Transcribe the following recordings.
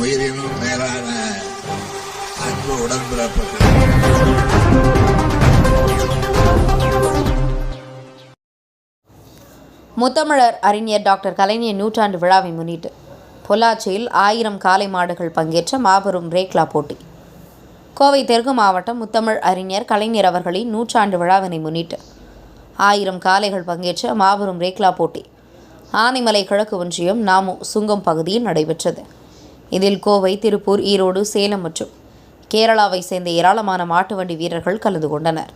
உயிரினும் மேலான அன்பு உடன்பிறப்புகள். முத்தமிழர் அறிஞர் டாக்டர் கலைஞர் நூற்றாண்டு விழாவை முன்னிட்டு பொள்ளாச்சியில் ஆயிரம் காளை மாடுகள் பங்கேற்ற மாபெரும் ரேக்லா போட்டி. கோவை தெற்கு மாவட்டம் முத்தமிழ் அறிஞர் கலைஞர் அவர்களின் நூற்றாண்டு விழாவினை முன்னிட்டு ஆயிரம் காளைகள் பங்கேற்ற மாபெரும் ரேக்லா போட்டி. ஆனைமலை கிழக்கு ஒன்றியம் நாமு சுங்கம் பகுதியில் நடைபெற்றது. இதில் கோவை திருப்பூர் ஈரோடு சேலம் மற்றும் கேரளாவை சேர்ந்த ஏராளமான மாட்டு வண்டி வீரர்கள் கலந்து கொண்டனர்.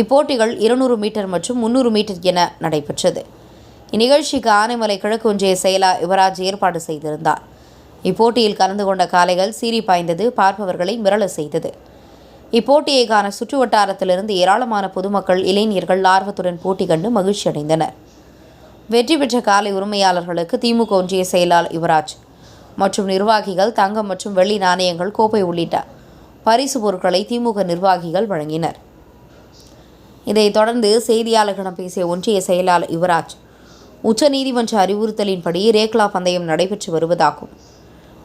இப்போட்டிகள் இருநூறு மீட்டர் மற்றும் முன்னூறு மீட்டர் என நடைபெற்றது. இந்நிகழ்ச்சிக்கு ஆனைமலை கிழக்கு ஒன்றிய செயலா யுவராஜ் ஏற்பாடு செய்திருந்தார். இப்போட்டியில் கலந்து கொண்ட காளைகள் சீறி பாய்ந்தது பார்ப்பவர்களை மிரள செய்தது. இப்போட்டியை காண சுற்று வட்டாரத்திலிருந்து ஏராளமான பொதுமக்கள் இளைஞர்கள் ஆர்வத்துடன் போட்டி கண்டு மகிழ்ச்சி அடைந்தனர் வெற்றி பெற்ற காலை உரிமையாளர்களுக்கு திமுக ஒன்றிய செயலாளர் யுவராஜ் மற்றும் நிர்வாகிகள் தங்கம் மற்றும் வெள்ளி நாணயங்கள் கோப்பை உள்ளிட்ட பரிசு பொருட்களை திமுக நிர்வாகிகள் வழங்கினர். இதைத் தொடர்ந்து செய்தியாளர்களிடம் பேசிய ஒன்றிய செயலாளர் யுவராஜ் உச்சநீதிமன்ற அறிவுறுத்தலின்படி ரேக்லா பந்தயம் நடைபெற்று வருவதாகும்.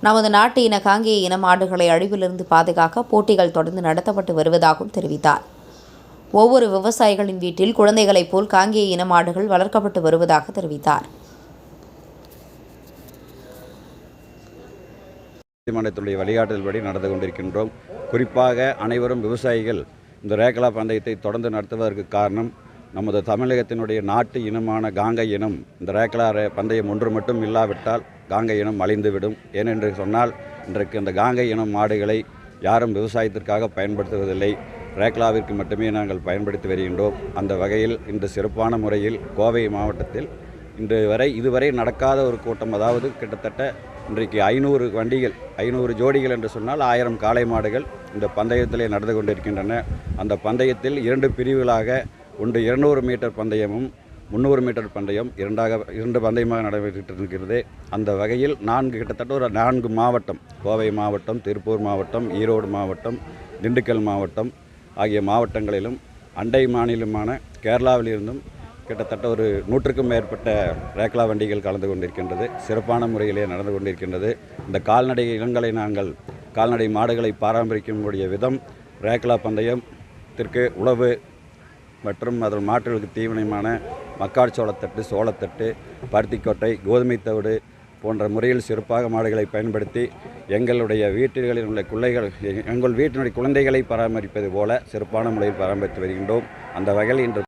நமது நாட்டு இன காங்கேய இன மாடுகளை அழிவிலிருந்து பாதுகாக்க போட்டிகள் தொடர்ந்து நடத்தப்பட்டு வருவதாகவும் தெரிவித்தார். ஒவ்வொரு விவசாயிகளின் வீட்டில் குழந்தைகளைப் போல் காங்கேய இன மாடுகள் வளர்க்கப்பட்டு வருவதாக தெரிவித்தார். நீதிமன்றத்துடைய வழிகாட்டுதல்படி நடந்து கொண்டிருக்கின்றோம். குறிப்பாக அனைவரும் விவசாயிகள் இந்த ரேகலா பந்தயத்தை தொடர்ந்து நடத்துவதற்கு காரணம் நமது தமிழகத்தினுடைய நாட்டு இனமான காங்கை இனம். இந்த ரேகலா பந்தயம் ஒன்று மட்டும் இல்லாவிட்டால் காங்கை இனம் அழிந்துவிடும். ஏனென்று சொன்னால் இன்றைக்கு இந்த காங்கை இனம் மாடுகளை யாரும் விவசாயத்திற்காக பயன்படுத்துவதில்லை. ரேக்லாவிற்கு மட்டுமே நாங்கள் பயன்படுத்தி வருகின்றோம். அந்த வகையில் இன்று சிறப்பான முறையில் கோவை மாவட்டத்தில் இன்று வரை இதுவரை நடக்காத ஒரு கூட்டம் அதாவது கிட்டத்தட்ட இன்றைக்கு ஐநூறு வண்டிகள் ஐநூறு ஜோடிகள் என்று சொன்னால் ஆயிரம் காளை மாடுகள் இந்த பந்தயத்திலே நடந்து கொண்டிருக்கின்றன. அந்த பந்தயத்தில் இரண்டு பிரிவுகளாக ஒன்று இருநூறு மீட்டர் பந்தயமும் முந்நூறு மீட்டர் பந்தயம் இரண்டாக இரண்டு பந்தயமாக நடைபெற்று இருக்கிறது அந்த வகையில் நான்கு கிட்டத்தட்ட ஒரு நான்கு மாவட்டம் கோவை மாவட்டம் திருப்பூர் மாவட்டம் ஈரோடு மாவட்டம் திண்டுக்கல் மாவட்டம் ஆகிய மாவட்டங்களிலும் அண்டை மாநிலமான கேரளாவிலிருந்தும் கிட்டத்தட்ட ஒரு நூற்றுக்கும் மேற்பட்ட ரேக்லா வண்டிகள் கலந்து கொண்டிருக்கின்றது. சிறப்பான முறையிலே நடந்து கொண்டிருக்கின்றது. இந்த கால்நடை இனங்களை நாங்கள் கால்நடை மாடுகளை பராமரிக்கக்கூடிய விதம் ரேக்லா பந்தயத்திற்கு உழவு மற்றும் அதன் மாட்டுகளுக்கு தீவனமான மக்காச்சோளத்தட்டு சோளத்தட்டு பருத்திக்கொட்டை கோதுமை தவிடு போன்ற முறையில் சிறப்பாக மாடுகளை பயன்படுத்தி எங்களுடைய வீட்டுகளில் உள்ள குள்ளைகள் எங்கள் வீட்டினுடைய குழந்தைகளை பராமரிப்பது போல சிறப்பான முறையில் பராமரித்து வருகின்றோம். அந்த வகையில் இன்று